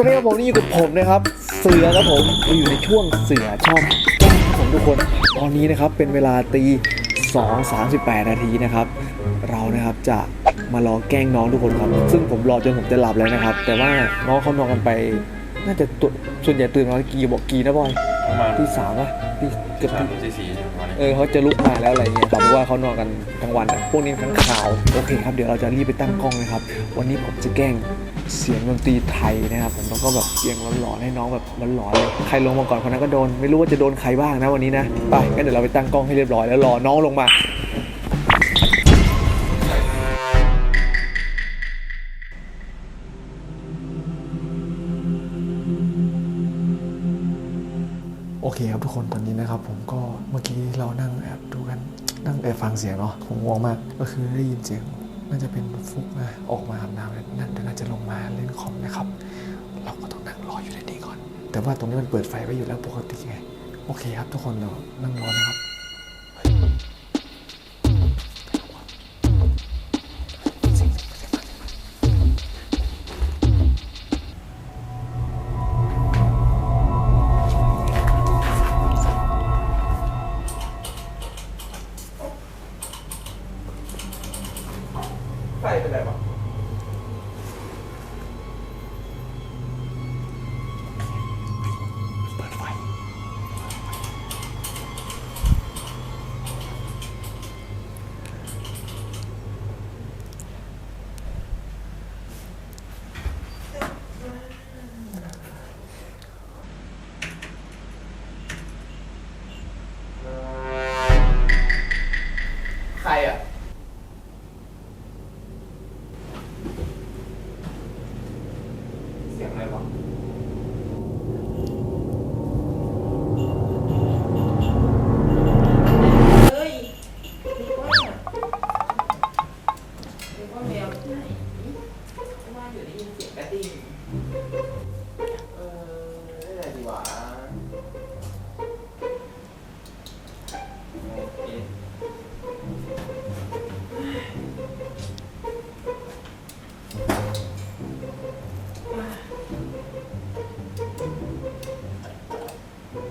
วัสดีครับผมนี่อยู่กับผมนะครับ เสือครับผมเราอยู่ในช่วงเสือชอบแกล้งครับผมทุกคนตอนนี้นะครับเป็นเวลาตี2 38 นาทีนะครับ เรานะครับจะมารอแกล้งน้องทุกคนครับ ซึ่งผมรอจนผมจะหลับแล้วนะครับ แต่ว่าน้องเขานอนกันไป น่าจะตัวส่วนใหญ่ตื่นมากี่บอกกี่นะบอยประมาณที่สามอะที่เกือบสามที่ถึงสี่สี่ประมาณนี้เออเขาจะลุกมาแล้วอะไรเงี้ยแบบว่าเขานอนกันทั้งวันอะพวกนี้ทั้งข่าว โอเคครับเดี๋ยวเราจะรีบไปตั้งกล้องนะครับ วันนี้ผมจะแกล้ง เสียงดนตรีไทยนะครับผมแล้วก็แบบเสียงหลอนๆให้น้องแบบหลอนๆเลยใครลงมาก่อนคนนั้นก็โดน ไม่รู้ว่าจะโดนใครบ้างนะวันนี้นะไปงั้นเดี๋ยวเราไปตั้งกล้องให้เรียบร้อยแล้วรอน้องลงมาโอเคครับทุกคนตอนนี้นะครับผมก็เมื่อกี้เรานั่งแอบดูกันนั่งแอบฟังเสียงเนาะผมง่วงมากก็คือได้ยินเสียง น่าจะเป็นฟุกนะออกมาอาบน้ำนั่นดูน่าจะลงมาเล่นคอมนะครับ เราก็ต้องนั่งรออยู่ในนี้ก่อน แต่ว่าตรงนี้มันเปิดไฟไว้อยู่แล้วปกติไง โอเคครับทุกคนเรานั่งรอนะครับ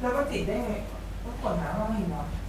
แล้วก็ติดได้ไงก็กดน้ำมาไม่เนเหรอเ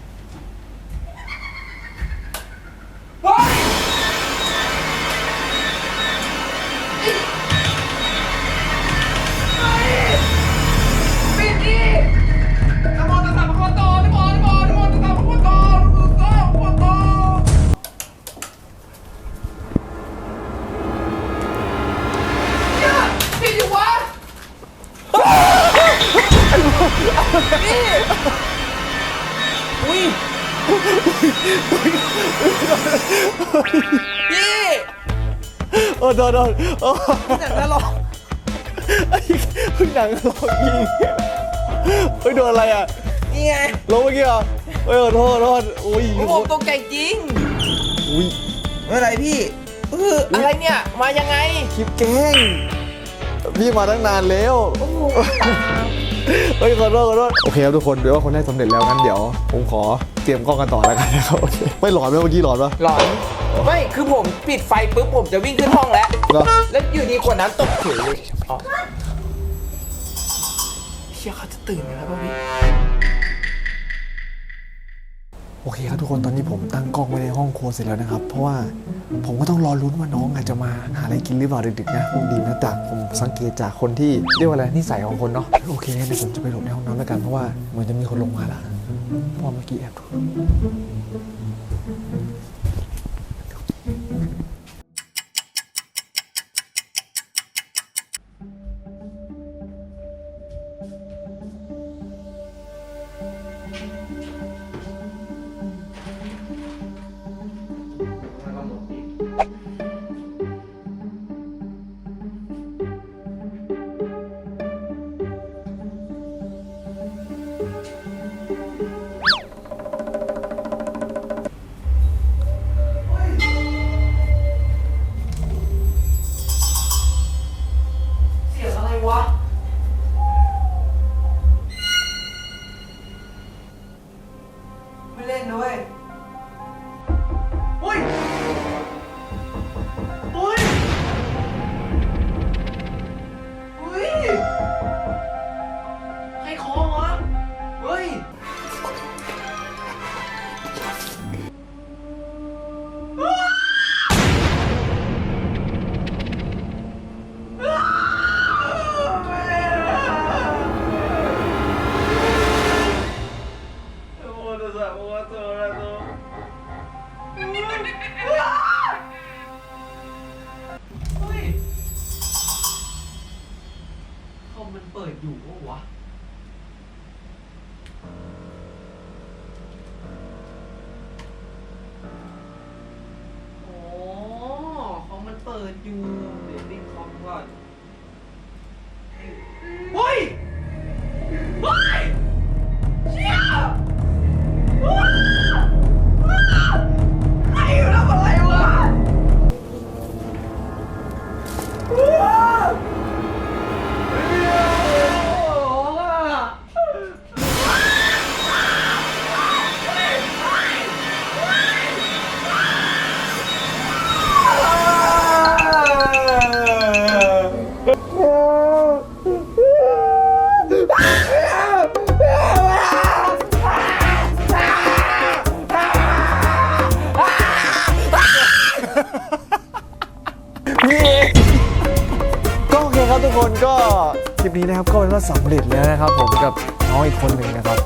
พี่โอ้อ้โดนโดนโอ้หนังนรกไอ้เพิ่งหนังลองยิงเฮ้ยโดนอะไรอะนี่ไงลงเมื่อกี้เหรอเฮ้ยขอโทษขอโทษอุ้ยผมตกใจจริงอุ้ยไม่เป็นไรพี่เอออะไรเนี่ย มายังไง คลิปแกล้งพี่มาตั้งนานแล้ว เฮ้ยขอโทษขอโทษโอเคครับทุกคนเดี๋ยวว่าคนแรกสำเร็จแล้วงั้นเดี๋ยว ผมขอเตรียมกล้องกันต่อแล้วกันนะครับโอเคไม่หลอนไหมเมื่อกี้หลอนปะหลอน ไม่คือผมปิดไฟปุ๊บผมจะวิ่งขึ้นห้องแล้ว เหรอ แล้วอยู่ดีขวดน้ำตกเฉยเลยอ๋อเชี่ยเขาจะตื่นกันแล้วป่ะพี่ โอเคครับทุกคนตอนนี้ผมตั้งกล้องไว้ในห้องครัวเสร็จแล้วนะครับ เพราะว่าผมก็ต้องรอลุ้นว่าน้องอาจจะมาหาอะไรกินหรือเปล่าดึกๆนะผมดีนะจากผมสังเกตจากคนที่เรียกว่าอะไรนิสัยของคนเนาะโอเคงั้นเดี๋ยวผมจะไปหลบในห้องน้ำแล้วกันเพราะว่าเหมือนจะมีคนลงมาแล้วเพราะเมื่อกี้แอบดู เค ก็เป็นว่าสำเร็จแล้วนะครับ ผมกับน้องอีกคนหนึ่งนะครับ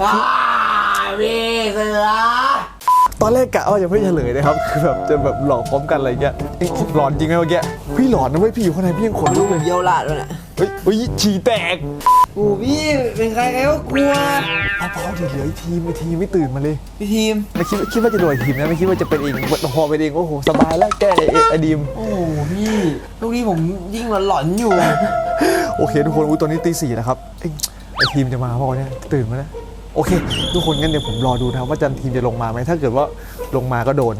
อ่าพี่เสือตอนแรกกะว่าจะไม่เฉลยนะครับ คือแบบจะแบบหลอกพร้อมกันอะไรเงี้ยเอ๊ะหลอนจริงไหมเมื่อกี้พี่หลอนนะเว้ยพี่อยู่ข้างในพี่ยังขนลุกเลย เยี่ยวละด้วยแหละเฮ้ยเฮ้ยฉี่แตก โอ้พี่เป็นใครใครก็กลัวเบาๆเดี๋ยวเหลืออีกทีมไอทีมไม่ตื่นมาเลย พี่ทีม ไม่คิดคิดว่าจะโดนอีกทีมนะไม่คิดว่าจะเป็นเองพอเป็นเองโอ้โหสบายแล้วแกไอ้ไอดีม โอ้โหพี่ลูกนี้ผมยิ่งหลอนๆอยู่ โอเค ทุกคนอุ้ยตอนนี้ตีสี่แล้วครับเอ้ยไอทีมจะมาเปล่าวะเนี่ยตื่นมาแล้วโอเค ทุกคนงั้นเดี๋ยวผมรอดูนะครับว่าจันทีมจะลงมาไหมถ้าเกิดว่าลงมาก็โดน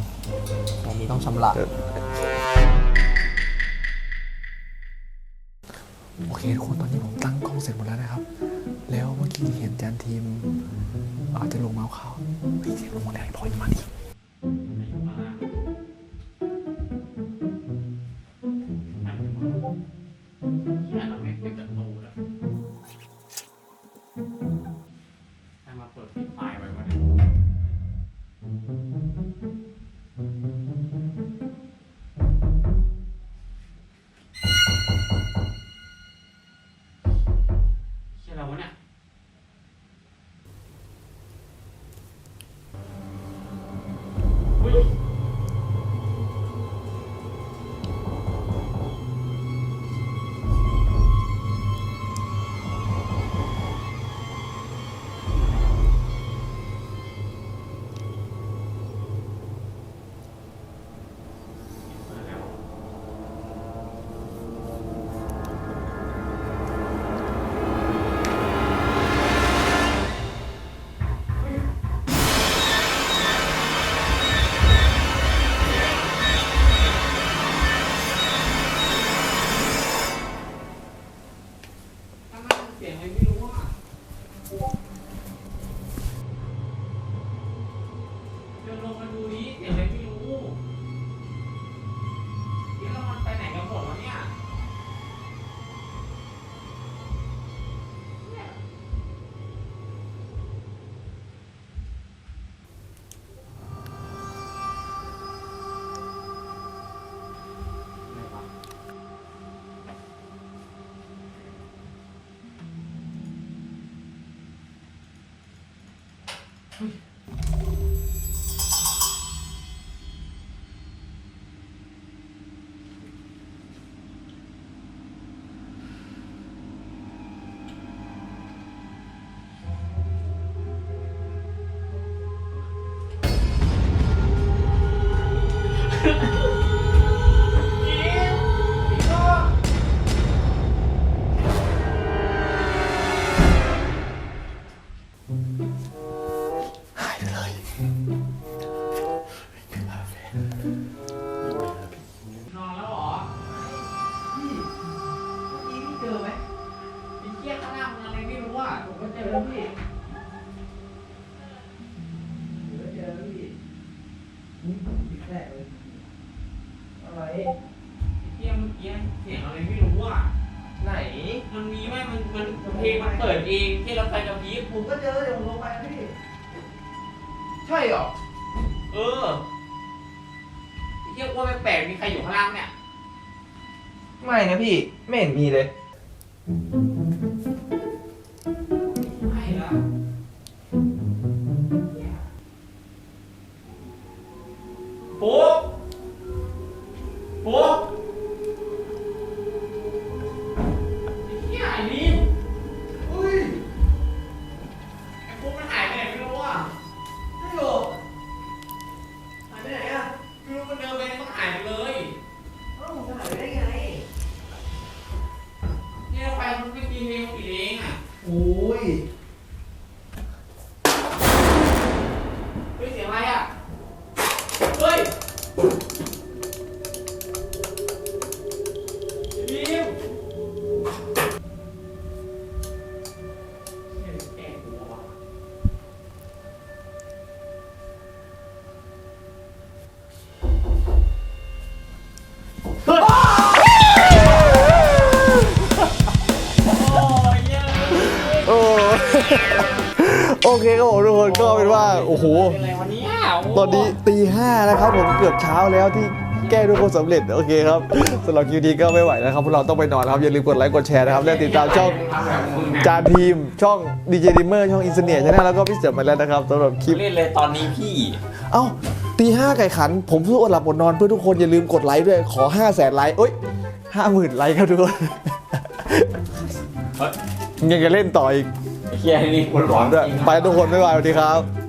ตอนนี้ต้องชำระ โอเคทุกคนตอนนี้ผมตั้งกล้อง เสร็จหมดแล้วนะครับ แล้วเมื่อกี้เห็นจานทีมอาจจะลงมาเอาข่าวเฮ้ยเสียงลงมาแล้วไอ้พอยมาดี นอนแล้วเหรอพี่พี่พี่เจอไหมไอ้เหี้ยข้างหน้ามึงอะไรไม่รู้อะผมก็เจอแล้วพี่เจอเจอแล้วพี่นี่พี่แรกเลยอะไรไอ้เหี้ยเมื่อกี้เสียงอะไรไม่รู้อะไหน มันมีไหมมันมันเพลงมันเปิดเองที่เราไปกับพีคผมก็เจอเดี๋ยวผมลงไปนะพี่ ใช่เหรอ เออ เที่ยว่าแปลกๆมีใครอยู่ข้างล่างเนี่ย ไม่นะพี่ ไม่เห็นมีเลย โอ้โหเป็นอะไรวันนี้ตอนนี้ตีห้าแล้วครับผมเกือบเช้าแล้วที่แก้ทุกคนสำเร็จ โอเคครับสำหรับคิวดีก็ไม่ไหวแล้วครับ พวกเราต้องไปนอนแล้วครับ อย่าลืมกดไลค์กดแชร์นะครับ และติดตามช่องจานทีม ช่องดีเจดิมเมอร์ช่องอินเสเนียชแนลแล้วก็พี่เสือมาแล้วนะครับสำหรับคลิปเล่นเลยตอนนี้พี่ เอ้าตีห้าไก่ขัน ผมเพื่ออดหลับอดนอนเพื่อทุกคนอย่าลืมกดไลค์ด้วยขอ5 0 0แสนไลค์เอ้ยห้าหมื่นไลค์ครับทุกคนเฮ้ยยังจะเล่นต่ออีกไอ้เฮียนี่คนหวังด้วยไปทุกคนบ๊ายบายสวัสดีครับ